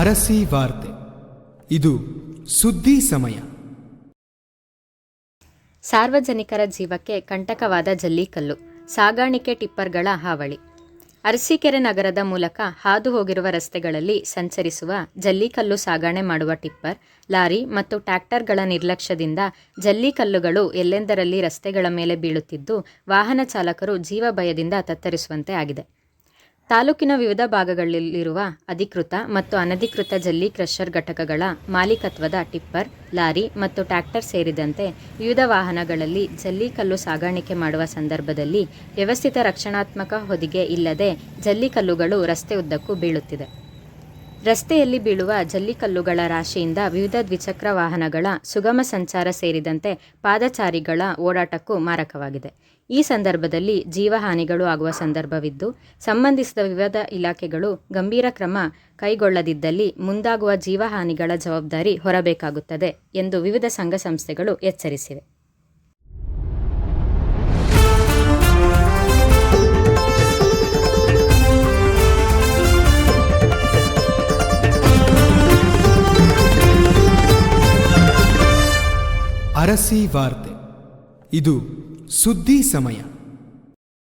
ಅರಸಿ ವಾರ್ತೆ. ಇದು ಸುದ್ದಿ ಸಮಯ. ಸಾರ್ವಜನಿಕರ ಜೀವಕ್ಕೆ ಕಂಟಕವಾದ ಜಲ್ಲಿಕಲ್ಲು, ಸಾಗಾಣಿಕೆ ಟಿಪ್ಪರ್ಗಳ ಹಾವಳಿ. ಅರಸೀಕೆರೆ ನಗರದ ಮೂಲಕ ಹಾದು ಹೋಗಿರುವ ರಸ್ತೆಗಳಲ್ಲಿ ಸಂಚರಿಸುವ ಜಲ್ಲಿಕಲ್ಲು ಸಾಗಾಣೆ ಮಾಡುವ ಟಿಪ್ಪರ್, ಲಾರಿ ಮತ್ತು ಟ್ರ್ಯಾಕ್ಟರ್ಗಳ ನಿರ್ಲಕ್ಷ್ಯದಿಂದ ಜಲ್ಲಿಕಲ್ಲುಗಳು ಎಲ್ಲೆಂದರಲ್ಲಿ ರಸ್ತೆಗಳ ಮೇಲೆ ಬೀಳುತ್ತಿದ್ದು, ವಾಹನ ಚಾಲಕರು ಜೀವ ಭಯದಿಂದ ತತ್ತರಿಸುವಂತೆ ಆಗಿದೆ. ತಾಲೂಕಿನ ವಿವಿಧ ಭಾಗಗಳಲ್ಲಿರುವ ಅಧಿಕೃತ ಮತ್ತು ಅನಧಿಕೃತ ಜಲ್ಲಿ ಕ್ರಷರ್ ಘಟಕಗಳ ಮಾಲೀಕತ್ವದ ಟಿಪ್ಪರ್, ಲಾರಿ ಮತ್ತು ಟ್ರ್ಯಾಕ್ಟರ್ ಸೇರಿದಂತೆ ವಿವಿಧ ವಾಹನಗಳಲ್ಲಿ ಜಲ್ಲಿಕಲ್ಲು ಸಾಗಾಣಿಕೆ ಮಾಡುವ ಸಂದರ್ಭದಲ್ಲಿ ವ್ಯವಸ್ಥಿತ ರಕ್ಷಣಾತ್ಮಕ ಹೊದಿಗೆ ಇಲ್ಲದೆ ಜಲ್ಲಿಕಲ್ಲುಗಳು ರಸ್ತೆ ಉದ್ದಕ್ಕೂ ಬೀಳುತ್ತಿದೆ. ರಸ್ತೆಯಲ್ಲಿ ಬೀಳುವ ಜಲ್ಲಿಕಲ್ಲುಗಳ ರಾಶಿಯಿಂದ ವಿವಿಧ ದ್ವಿಚಕ್ರ ವಾಹನಗಳ ಸುಗಮ ಸಂಚಾರ ಸೇರಿದಂತೆ ಪಾದಚಾರಿಗಳ ಓಡಾಟಕ್ಕೂ ಮಾರಕವಾಗಿದೆ. ಈ ಸಂದರ್ಭದಲ್ಲಿ ಜೀವಹಾನಿಗಳು ಆಗುವ ಸಂದರ್ಭವಿದ್ದು, ಸಂಬಂಧಿಸಿದ ವಿವಿಧ ಇಲಾಖೆಗಳು ಗಂಭೀರ ಕ್ರಮ ಕೈಗೊಳ್ಳದಿದ್ದಲ್ಲಿ ಮುಂದಾಗುವ ಜೀವಹಾನಿಗಳ ಜವಾಬ್ದಾರಿ ಹೊರಬೇಕಾಗುತ್ತದೆ ಎಂದು ವಿವಿಧ ಸಂಘ ಸಂಸ್ಥೆಗಳು ಎಚ್ಚರಿಸಿವೆ. ಅರಸಿ ವಾರ್ತೆ. ಇದು ಸುದ್ದಿ ಸಮಯ.